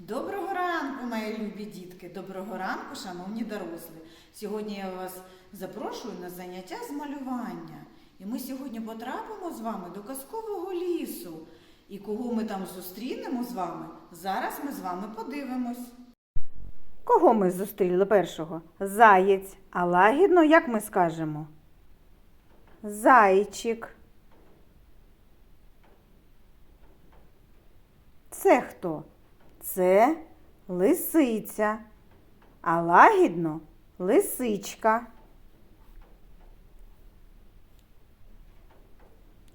Доброго ранку, мої любі дітки! Доброго ранку, шановні дорослі! Сьогодні я вас запрошую на заняття з малювання. І ми сьогодні потрапимо з вами до казкового лісу. І кого ми там зустрінемо з вами, зараз ми з вами подивимось. Кого ми зустріли першого? Заєць. А лагідно, як ми скажемо? Зайчик. Це хто? Це лисиця, а лагідно лисичка.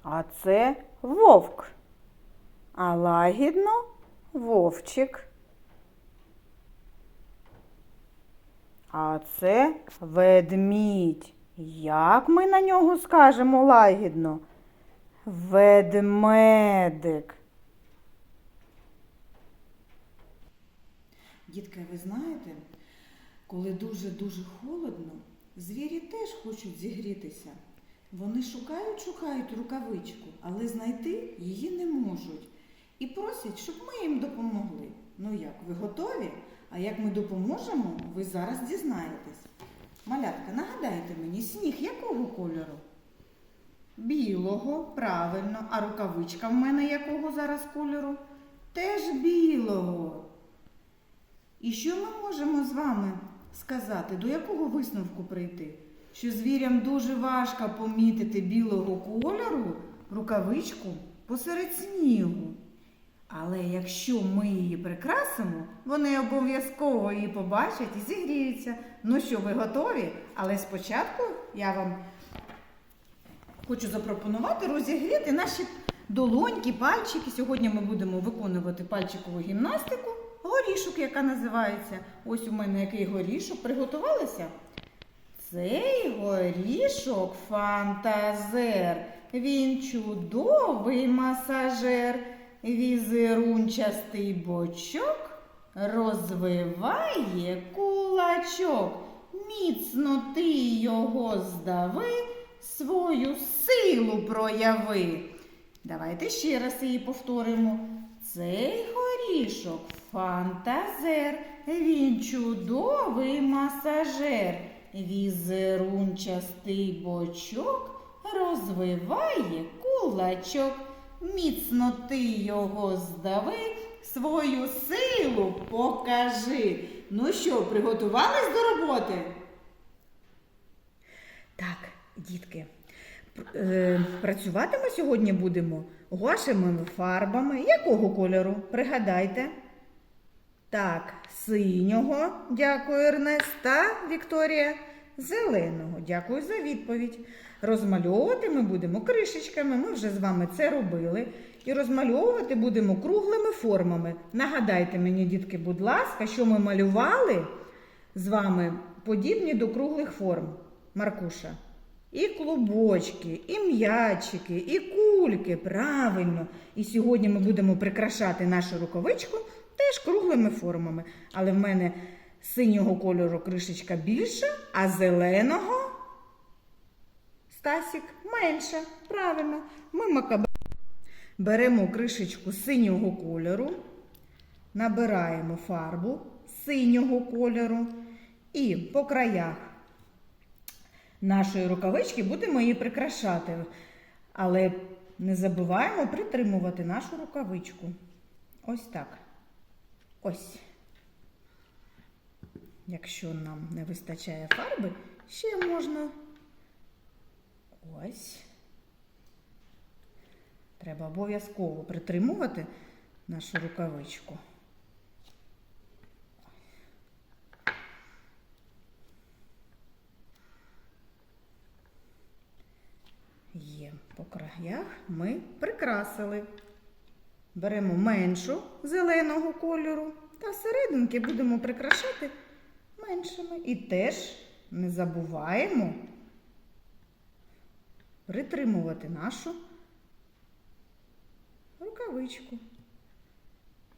А це вовк, а лагідно вовчик. А це ведмідь. Як ми на нього скажемо лагідно? Ведмедик. Дітки, ви знаєте, коли дуже-дуже холодно, звірі теж хочуть зігрітися. Вони шукають, шукають рукавичку, але знайти її не можуть. І просять, щоб ми їм допомогли. Ну як, ви готові? А як ми допоможемо, ви зараз дізнаєтесь. Малятка, нагадайте мені, сніг якого кольору? Білого, правильно. А рукавичка в мене якого зараз кольору? Теж білого. І що ми можемо з вами сказати, до якого висновку прийти? Що звірям дуже важко помітити білого кольору рукавичку посеред снігу. Але якщо ми її прикрасимо, вони обов'язково її побачать і зігріються. Ну що, ви готові? Але спочатку я вам хочу запропонувати розігріти наші долоньки, пальчики. Сьогодні ми будемо виконувати пальчикову гімнастику. Горішок, яка називається. Ось у мене який горішок. Приготувалися? Цей горішок фантазер. Він чудовий масажер. Візерунчастий бочок розвиває кулачок. Міцно ти його здави, свою силу прояви. Давайте ще раз її повторимо. Цей горішок фантазер, він чудовий масажер. Візерунчастий бочок розвиває кулачок. Міцно ти його здави, свою силу покажи. Ну що, приготувались до роботи? Так, дітки, працювати ми сьогодні будемо гуашевими фарбами. Якого кольору? Пригадайте. Так, синього, дякую, Ернест, та Вікторія. Зеленого, дякую за відповідь. Розмальовувати ми будемо кришечками, ми вже з вами це робили. І розмальовувати будемо круглими формами. Нагадайте мені, дітки, будь ласка, що ми малювали з вами подібні до круглих форм. Маркуша. І клубочки, і м'ячики, і кульки. Правильно. І сьогодні ми будемо прикрашати нашу рукавичку теж круглими формами. Але в мене синього кольору кришечка більша, а зеленого Стасік менша. Правильно. Ми макабе. Беремо кришечку синього кольору, набираємо фарбу синього кольору і по краях нашої рукавички будемо її прикрашати. Але не забуваємо притримувати нашу рукавичку. Ось так. Ось. Якщо нам не вистачає фарби, ще можна ось. Треба обов'язково притримувати нашу рукавичку. Є по краях ми прикрасили. Беремо меншу зеленого кольору та серединки будемо прикрашати меншими. І теж не забуваємо притримувати нашу рукавичку.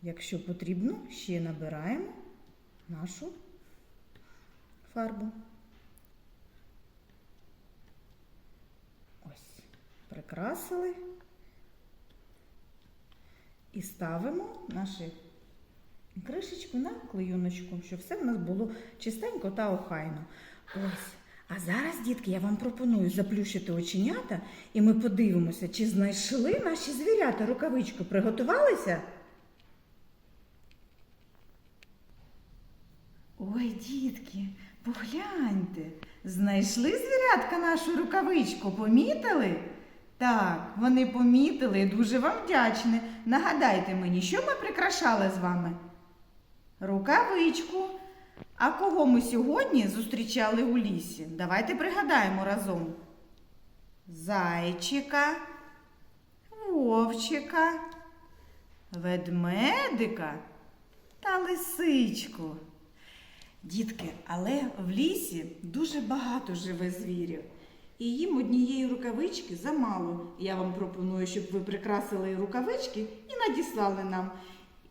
Якщо потрібно, ще набираємо нашу фарбу. Ось, прикрасили і ставимо наші кришечку на клейоночку, щоб все в нас було чистенько та охайно. Ось. А зараз, дітки, я вам пропоную заплющити оченята, і ми подивимося, чи знайшли наші звірята рукавичку. Приготувалися? Ой, дітки, погляньте, знайшли звірятка нашу рукавичку, помітили? Так, вони помітили і дуже вам вдячні. Нагадайте мені, що ми прикрашали з вами? Рукавичку. А кого ми сьогодні зустрічали у лісі? Давайте пригадаємо разом. Зайчика, вовчика, ведмедика та лисичку. Дітки, але в лісі дуже багато живе звірів. І їм однієї рукавички замало. Я вам пропоную, щоб ви прикрасили рукавички і надіслали нам.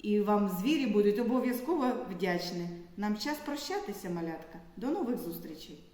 І вам звірі будуть обов'язково вдячні. Нам час прощатися, малятка. До нових зустрічей!